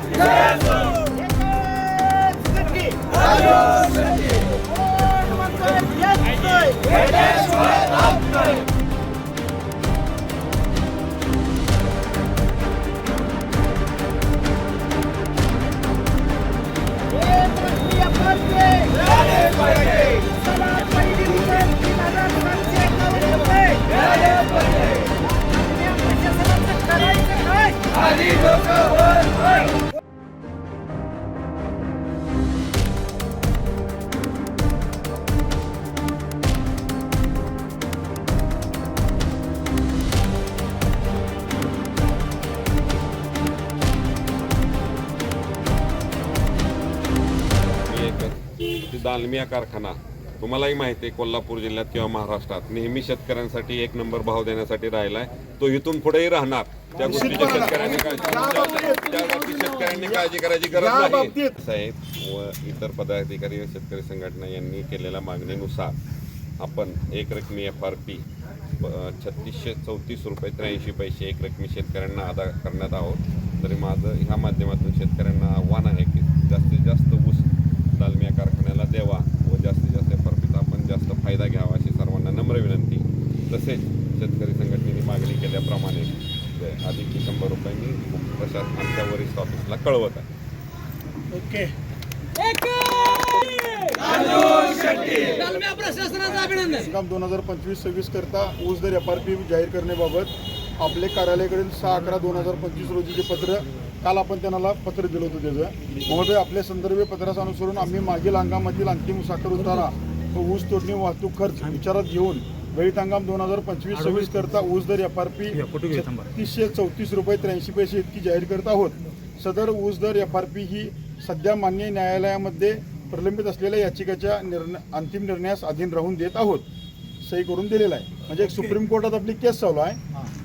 Jai एकच ती दालमिया कारखाना. तुम्हालाही माहिती आहे कोल्हापूर जिल्ह्यात किंवा महाराष्ट्रात नेहमी शेतकऱ्यांसाठी एक नंबर भाव देण्यासाठी राहिलाय. तो इथून पुढेही राहणार. त्या गोष्टीची शेतकऱ्यांनी काळजी शेतकऱ्यांनी काळजी करायची गरज नाही. साहेब व इतर पदाधिकारी व शेतकरी संघटना यांनी केलेल्या मागणीनुसार आपण एक रकमी एफ आर पी छत्तीसशे चौतीस रुपये त्र्याऐंशी पैसे एक रकमी शेतकऱ्यांना अदा करण्यात आहोत. तरी माझं ह्या माध्यमातून शेतकऱ्यांना आव्हान आहे की विनंती. तसेच शेतकरी संघटनेने मागणी केल्याप्रमाणे अधिक शंभर रुपयांनी प्रशासन आमच्या वरिष्ठ ऑफिसला कळवत आहे. ओके. तालम्या प्रशासनाचं अभिनंदन. काम दोन हजार पंचवीस सव्वीस करता ऊस दर एफ आर पी जाहीर करण्याबाबत आपले कार्यालयाकडील सहा अकरा दोन हजार पंचवीस रोजी जे पत्र काल आपण त्यांना पत्र दिलं होतं त्याचं. महोदय आपल्या संदर्भी पत्रास अनुसरून आम्ही मागील हंगामातील अंतिम साखर उतारा ऊस तोडणी वाहतूक खर्च विचारात घेऊन गळीत हंगाम दोन हजार पंचवीस सव्वीस करता ऊस दर एफ आर पी छत्तीसशे चौतीस रुपये त्र्याऐंशी पैसे इतकी जाहीर करत आहोत. सदर ऊस दर एफ आर पी ही सध्या मान्य न्यायालयामध्ये प्रलंबित असलेल्या याचिकेच्या निर्णय अंतिम निर्णयास अधीन राहून देत आहोत. सही करून दिलेला आहे. म्हणजे एक सुप्रीम कोर्टात आपली केस चालू आहे.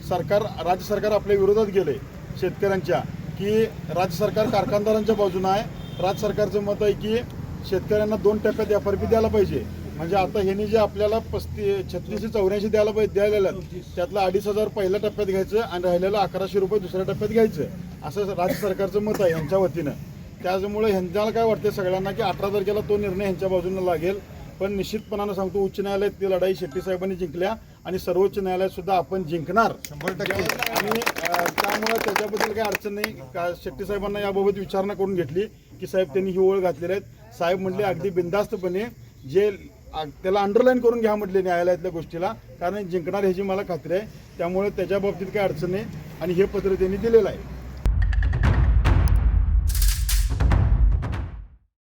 सरकार राज्य सरकार आपल्या विरोधात गेले शेतकऱ्यांच्या की राज्य सरकार कारखानदारांच्या बाजूनं आहे. राज्य सरकारचं मत आहे की शेतकऱ्यांना दोन टप्प्यात एफ आर पी द्यायला पाहिजे. म्हणजे आता ह्यांनी जे आपल्याला पस्ती छत्तीसशे चौऱ्याऐंशी द्यायला पाहिजे द्यायला त्यातलं अडीच हजार पहिल्या टप्प्यात घ्यायचं आणि राहिलेलं अकराशे रुपये दुसऱ्या टप्प्यात घ्यायचं. असं राज्य सरकारचं मत आहे यांच्या वतीनं. त्याच्यामुळे ह्यांच्याला काय वाटतं सगळ्यांना की अठरा तारखेला तो निर्णय ह्यांच्या बाजूने लागेल. पण निश्चितपणानं सांगतो उच्च न्यायालयात ती लढाई शेट्टी साहेबांनी जिंकल्या आणि सर्वोच्च न्यायालयात सुद्धा आपण जिंकणार. आणि अं, त्यामुळे त्याच्याबद्दल काही अडचण नाही. का शेट्टी साहेबांना याबाबत विचारणा करून घेतली की साहेब त्यांनी ही ओळ घातलेली आहेत. साहेब म्हणले अगदी बिंदास्तपणे जे त्याला अंडरलाईन करून घ्या म्हटले न्यायालयातल्या गोष्टीला. कारण जिंकणार ह्याची मला खात्री आहे. त्यामुळे त्याच्या बाबतीत काही अडचण नाही. आणि हे पत्र त्यांनी दिलेलं आहे.